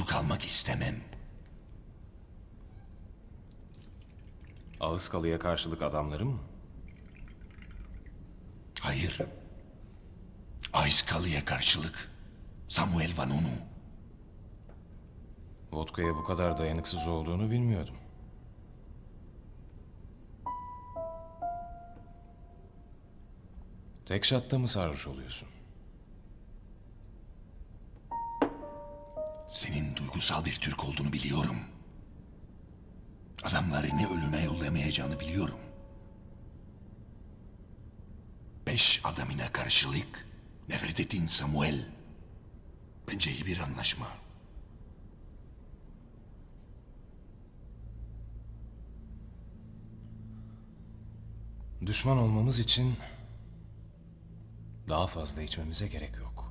Suçlu kalmak istemem. Ağızkalı'ya karşılık adamların mı? Hayır. Ayskalı'ya karşılık Samuel Vanonu. Vodka'ya bu kadar dayanıksız olduğunu bilmiyordum. Tek şatta mı sarhoş oluyorsun? Senin duygusal bir Türk olduğunu biliyorum. Adamlarını ölüme yollamayacağını biliyorum. Beş adamına karşılık nefret ettiğin Samuel. Bence iyi bir anlaşma. Düşman olmamız için daha fazla içmemize gerek yok.